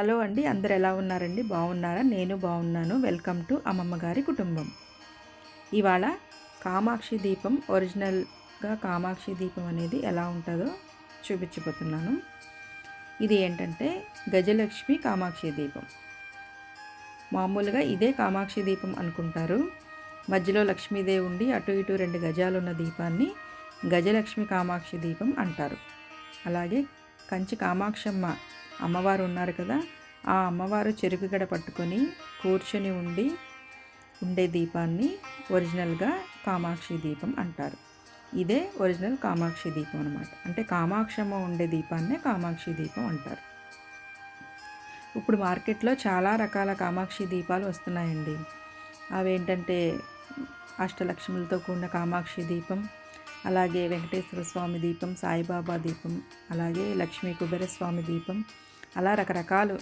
Hello అండి అందరు ఎలా ఉన్నారండి? బాగున్నారా? నేను బాగున్నాను. వెల్కమ్ టు అమ్మమ్మ గారి కుటుంబం. ఇవాళ కామాక్షి దీపం ఒరిజినల్గా కామాక్షి దీపం అనేది ఎలా ఉంటుందో చూపించబోతున్నాను. ఇది ఏంటంటే గజలక్ష్మి కామాక్షి దీపం. మామూలుగా ఇదే కామాక్షి దీపం అనుకుంటారు. మధ్యలో లక్ష్మీదేవి ఉండి అటు ఇటు రెండు గజాలు ఉన్న దీపాన్ని గజలక్ష్మి కామాక్షి దీపం అంటారు. అలాగే కంచి కామాక్షమ్మ అమ్మవారు ఉన్నారు కదా ఆ అమ్మవారు చెరుకు గడ పట్టుకొని కూర్చొని ఉండి ఉండే దీపాన్ని ఒరిజినల్గా కామాక్షి దీపం అంటారు. ఇదే ఒరిజినల్ కామాక్షి దీపం అనమాట అంటే కామాక్షమ్మ ఉండే దీపాన్నే కామాక్షి దీపం అంటారు. ఇప్పుడు మార్కెట్లో చాలా రకాల కామాక్షి దీపాలు వస్తున్నాయండి. అవేంటంటే అష్టలక్ష్ములతో కూడిన కామాక్షి దీపం అలాగే వెంకటేశ్వర స్వామి దీపం సాయిబాబా దీపం అలాగే లక్ష్మీ కుబేర స్వామి దీపం అలా రకరకాలు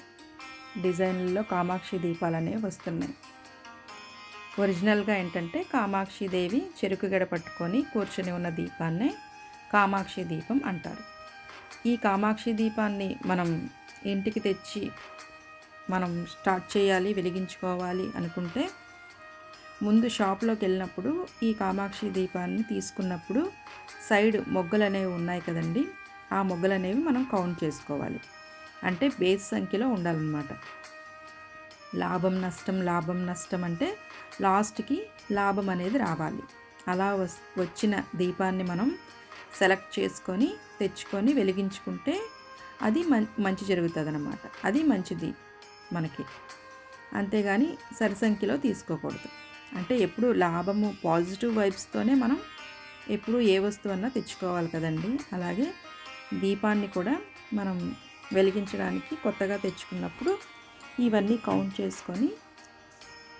డిజైన్లలో కామాక్షి దీపాలు అనేవి వస్తున్నాయి. ఒరిజినల్గా ఏంటంటే కామాక్షి దేవి చెరుకు గడ పట్టుకొని కూర్చొని ఉన్న దీపాన్నే కామాక్షి దీపం అంటారు. ఈ కామాక్షి దీపాన్ని మనం ఇంటికి తెచ్చి మనం స్టార్ట్ చేయాలి వెలిగించుకోవాలి అనుకుంటే ముందు షాప్లోకి వెళ్ళినప్పుడు ఈ కామాక్షి దీపాన్ని తీసుకున్నప్పుడు సైడ్ మొగ్గలు అనేవి ఉన్నాయి కదండి ఆ మొగ్గలు అనేవి మనం కౌంట్ చేసుకోవాలి. అంటే బేస్ సంఖ్యలో ఉండాలన్నమాట. లాభం నష్టం లాభం నష్టం అంటే లాస్ట్కి లాభం అనేది రావాలి. అలా వచ్చిన దీపాన్ని మనం సెలెక్ట్ చేసుకొని తెచ్చుకొని వెలిగించుకుంటే అది మంచి జరుగుతుంది అనమాట అది మంచిది మనకి. అంతేగాని సరి సంఖ్యలో తీసుకోకూడదు. అంటే ఎప్పుడు లాభము పాజిటివ్ వైబ్స్తోనే మనం ఎప్పుడు ఏ వస్తువు అన్నా తెచ్చుకోవాలి కదండి. అలాగే దీపాన్ని కూడా మనం వెలిగించడానికి కొత్తగా తెచ్చుకున్నప్పుడు ఇవన్నీ కౌంట్ చేసుకొని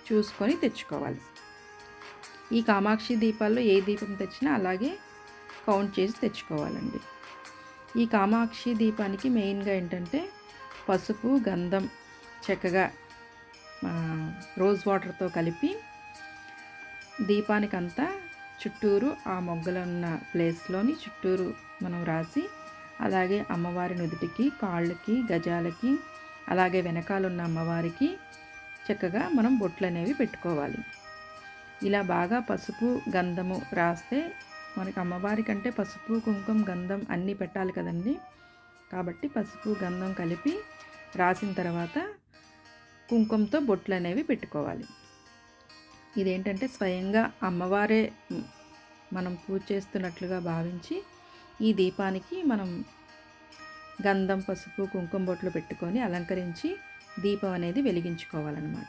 చూసుకొని తెచ్చుకోవాలి. ఈ కామాక్షి దీపాల్లో ఏ దీపం తెచ్చినా అలాగే కౌంట్ చేసి తెచ్చుకోవాలండి. ఈ కామాక్షి దీపానికి మెయిన్గా ఏంటంటే పసుపు గంధం చక్కగా రోజ్ వాటర్తో కలిపి దీపానికంతా చుట్టూరు ఆ మొగ్గలున్న ప్లేస్లోని చుట్టూరు మనం రాసి అలాగే అమ్మవారి నుదుటికి కాళ్ళకి గజాలకి అలాగే వెనకాలన్న అమ్మవారికి చక్కగా మనం బొట్లు అనేవి పెట్టుకోవాలి. ఇలా బాగా పసుపు గంధము రాస్తే మనకి అమ్మవారి కంటే పసుపు కుంకుమ గంధం అన్నీ పెట్టాలి కదండి. కాబట్టి పసుపు గంధం కలిపి రాసిన తర్వాత కుంకుమతో బొట్లు అనేవి పెట్టుకోవాలి. ఇదేంటంటే స్వయంగా అమ్మవారే మనం పూజ చేస్తున్నట్లుగా భావించి ఈ దీపానికి మనం గంధం పసుపు కుంకుమ బొట్లు పెట్టుకొని అలంకరించి దీపం అనేది వెలిగించుకోవాలన్నమాట.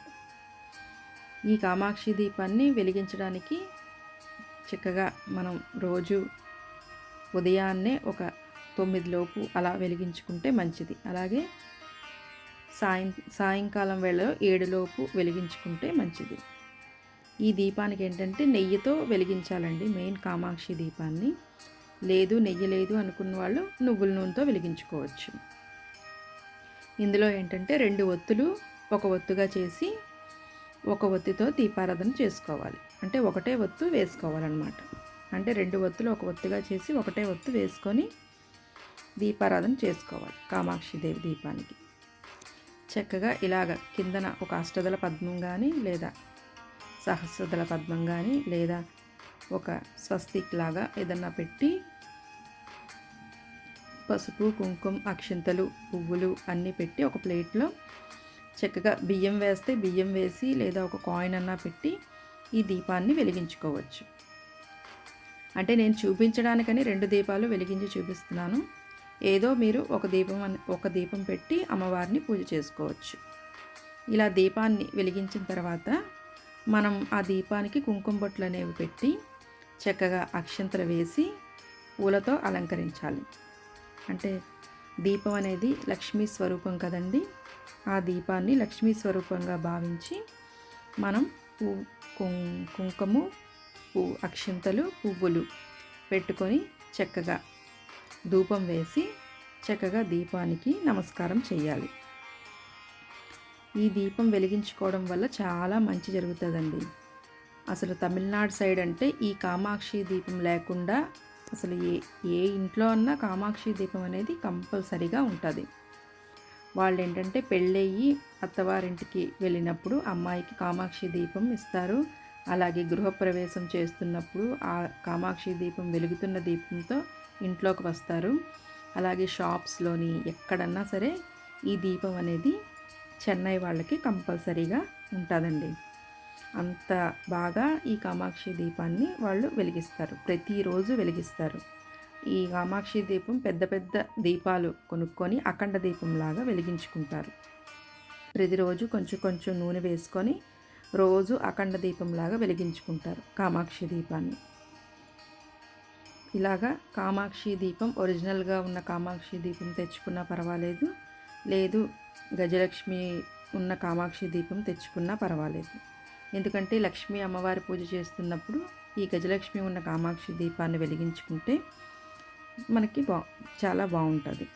ఈ కామాక్షి దీపాన్ని వెలిగించడానికి చక్కగా మనం రోజు ఉదయాన్నే ఒక తొమ్మిదిలోపు అలా వెలిగించుకుంటే మంచిది. అలాగే సాయం సాయంకాలం వేళలో ఏడులోపు వెలిగించుకుంటే మంచిది. ఈ దీపానికి ఏంటంటే నెయ్యితో వెలిగించాలండి మెయిన్ కామాక్షి దీపాన్ని. లేదు నెయ్యి లేదు అనుకున్న వాళ్ళు నువ్వుల నూనెతో వెలిగించుకోవచ్చు. ఇందులో ఏంటంటే రెండు ఒత్తులు ఒక ఒత్తుగా చేసి ఒక ఒత్తితో దీపారాధన చేసుకోవాలి. అంటే ఒకటే ఒత్తు వేసుకోవాలన్నమాట. అంటే రెండు ఒత్తులు ఒక ఒత్తుగా చేసి ఒకటే ఒత్తు వేసుకొని దీపారాధన చేసుకోవాలి కామాక్షి దేవి దీపానికి. చక్కగా ఇలాగ కిందన ఒక అష్టదల పద్మం కానీ లేదా సహస్రదల పద్మం కానీ లేదా ఒక స్వస్తిక్ లాగా ఏదన్నా పెట్టి పసుపు కుంకుమ అక్షింతలు పువ్వులు అన్నీ పెట్టి ఒక ప్లేట్లో చక్కగా బియ్యం వేస్తే బియ్యం వేసి లేదా ఒక కాయిన్ అన్నా పెట్టి ఈ దీపాన్ని వెలిగించుకోవచ్చు. అంటే నేను చూపించడానికని రెండు దీపాలు వెలిగించి చూపిస్తున్నాను. ఏదో మీరు ఒక దీపం ఒక దీపం పెట్టి అమ్మవారిని పూజ చేసుకోవచ్చు. ఇలా దీపాన్ని వెలిగించిన తర్వాత మనం ఆ దీపానికి కుంకుమ బొట్లు అనేవి పెట్టి చక్కగా అక్షంతలు వేసి పూలతో అలంకరించాలి. అంటే దీపం అనేది లక్ష్మీ స్వరూపం కదండి. ఆ దీపాన్ని లక్ష్మీ స్వరూపంగా భావించి మనం పూ కుంకుము పూ అక్షింతలు పువ్వులు పెట్టుకొని చక్కగా ధూపం వేసి చక్కగా దీపానికి నమస్కారం చేయాలి. ఈ దీపం వెలిగించుకోవడం వల్ల చాలా మంచి జరుగుతుందండి. అసలు తమిళనాడు సైడ్ అంటే ఈ కామాక్షి దీపం లేకుండా అసలు ఏ ఏ ఇంట్లో అన్నా కామాక్షి దీపం అనేది కంపల్సరీగా ఉంటుంది. వాళ్ళు ఏంటంటే పెళ్ళయ్యి అత్తవారింటికి వెళ్ళినప్పుడు అమ్మాయికి కామాక్షి దీపం ఇస్తారు. అలాగే గృహప్రవేశం చేస్తున్నప్పుడు ఆ కామాక్షి దీపం వెలుగుతున్న దీపంతో ఇంట్లోకి వస్తారు. అలాగే షాప్స్లోని ఎక్కడన్నా సరే ఈ దీపం అనేది చెన్నై వాళ్ళకి కంపల్సరీగా ఉంటుందండి. అంత బాగా ఈ కామాక్షి దీపాన్ని వాళ్ళు వెలిగిస్తారు. ప్రతిరోజు వెలిగిస్తారు. ఈ కామాక్షి దీపం పెద్ద పెద్ద దీపాలు కొనుక్కొని అఖండ దీపంలాగా వెలిగించుకుంటారు. ప్రతిరోజు కొంచెం కొంచెం నూనె వేసుకొని రోజు అఖండ దీపంలాగా వెలిగించుకుంటారు కామాక్షి దీపాన్ని. ఇలాగా కామాక్షి దీపం ఒరిజినల్గా ఉన్న కామాక్షి దీపం తెచ్చుకున్నా పర్వాలేదు. లేదు గజలక్ష్మి ఉన్న కామాక్షి దీపం తెచ్చుకున్నా పర్వాలేదు. ఎందుకంటే లక్ష్మీ అమ్మవారి పూజ చేస్తున్నప్పుడు ఈ గజలక్ష్మి ఉన్న కామాక్షి దీపాన్ని వెలిగించుకుంటే మనకి బా చాలా బాగుంటుంది.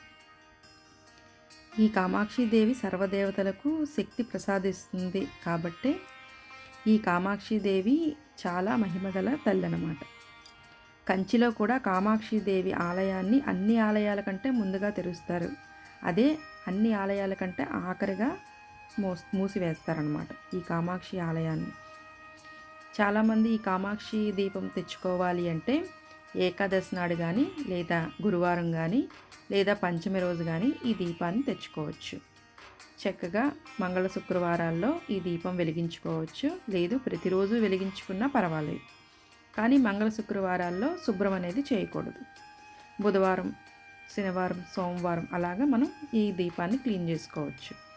ఈ కామాక్షి దేవి సర్వదేవతలకు శక్తి ప్రసాదిస్తుంది కాబట్టే ఈ కామాక్షి దేవి చాలా మహిమగల తల్లి అన్నమాట కంచిలో కూడా కామాక్షి దేవి ఆలయాన్ని అన్ని ఆలయాల కంటే ముందుగా తెరుస్తారు. అదే అన్ని ఆలయాల కంటే ఆఖరిగా మోస్ మూసివేస్తారనమాట ఈ కామాక్షి ఆలయాన్ని. చాలామంది ఈ కామాక్షి దీపం తెచ్చుకోవాలి అంటే ఏకాదశి నాడు కానీ లేదా గురువారం కానీ లేదా పంచమి రోజు కానీ ఈ దీపాన్ని తెచ్చుకోవచ్చు. చక్కగా మంగళ శుక్రవారాల్లో ఈ దీపం వెలిగించుకోవచ్చు. లేదు ప్రతిరోజు వెలిగించుకున్నా పర్వాలేదు. కానీ మంగళ శుక్రవారాల్లో శుభ్రం అనేది చేయకూడదు. బుధవారం శనివారం సోమవారం అలాగా మనం ఈ దీపాన్ని క్లీన్ చేసుకోవచ్చు.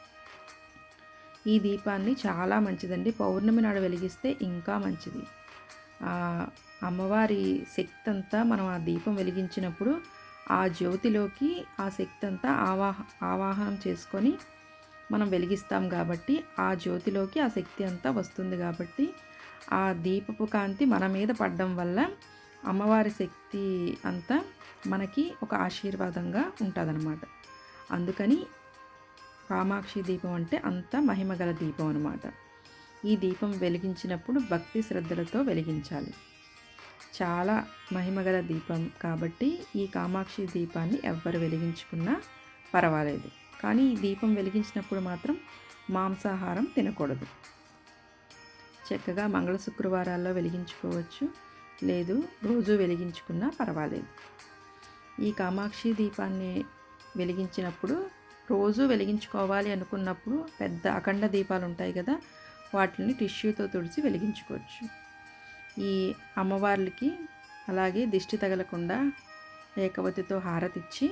ఈ దీపాన్ని చాలా మంచిదండి. పౌర్ణమి నాడు వెలిగిస్తే ఇంకా మంచిది. అమ్మవారి శక్తి అంతా మనం ఆ దీపం వెలిగించినప్పుడు ఆ జ్యోతిలోకి ఆ శక్తి అంతా ఆవాహ ఆవాహనం చేసుకొని మనం వెలిగిస్తాం కాబట్టి ఆ జ్యోతిలోకి ఆ శక్తి అంతా వస్తుంది కాబట్టి ఆ దీపపు కాంతి మన మీద పడడం వల్ల అమ్మవారి శక్తి అంతా మనకి ఒక ఆశీర్వాదంగా ఉంటుందన్నమాట. అందుకని కామాక్షి దీపం అంటే అంత మహిమగల దీపం అనమాట ఈ దీపం వెలిగించినప్పుడు భక్తి శ్రద్ధలతో వెలిగించాలి. చాలా మహిమగల దీపం కాబట్టి ఈ కామాక్షి దీపాన్ని ఎవ్వరు వెలిగించుకున్నా పర్వాలేదు. కానీ ఈ దీపం వెలిగించినప్పుడు మాత్రం మాంసాహారం తినకూడదు. చక్కగా మంగళ శుక్రవారాల్లో వెలిగించుకోవచ్చు. లేదు రోజు వెలిగించుకున్నా పర్వాలేదు. ఈ కామాక్షి దీపాన్ని వెలిగించినప్పుడు రోజు వెలిగించుకోవాలి అనుకున్నప్పుడు పెద్ద అఖండ దీపాలు ఉంటాయి కదా వాటిని టిష్యూతో తుడిచి వెలిగించుకోవచ్చు. ఈ అమ్మవార్లకి అలాగే దిష్టి తగలకుండా ఏకవతితో హారతిచ్చి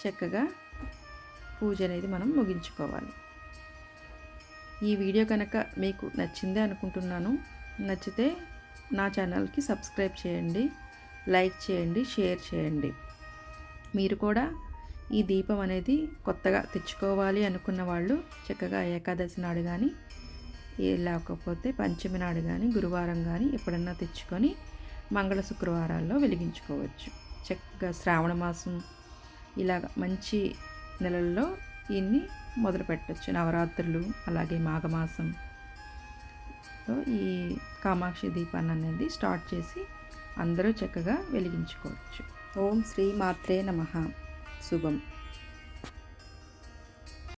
చక్కగా పూజ అనేది మనం ముగించుకోవాలి. ఈ వీడియో కనుక మీకు నచ్చిందే అనుకుంటున్నాను నచ్చితే నా ఛానల్కి సబ్స్క్రైబ్ చేయండి లైక్ చేయండి షేర్ చేయండి. మీరు కూడా ఈ దీపం అనేది కొత్తగా తెచ్చుకోవాలి అనుకున్న వాళ్ళు చక్కగా ఏకాదశి నాడు కానీ లేకపోతే పంచమి నాడు కానీ గురువారం కానీ ఎప్పుడన్నా తెచ్చుకొని మంగళ శుక్రవారాల్లో వెలిగించుకోవచ్చు. చక్కగా శ్రావణ మాసం ఇలాగ మంచి నెలల్లో ఇన్ని మొదలు పెట్టచ్చు. నవరాత్రులు అలాగే మాఘమాసం ఈ కామాక్షి దీపాన్ని అనేది స్టార్ట్ చేసి అందరూ చక్కగా వెలిగించుకోవచ్చు. ఓం శ్రీ మాత్రే నమ. శుభం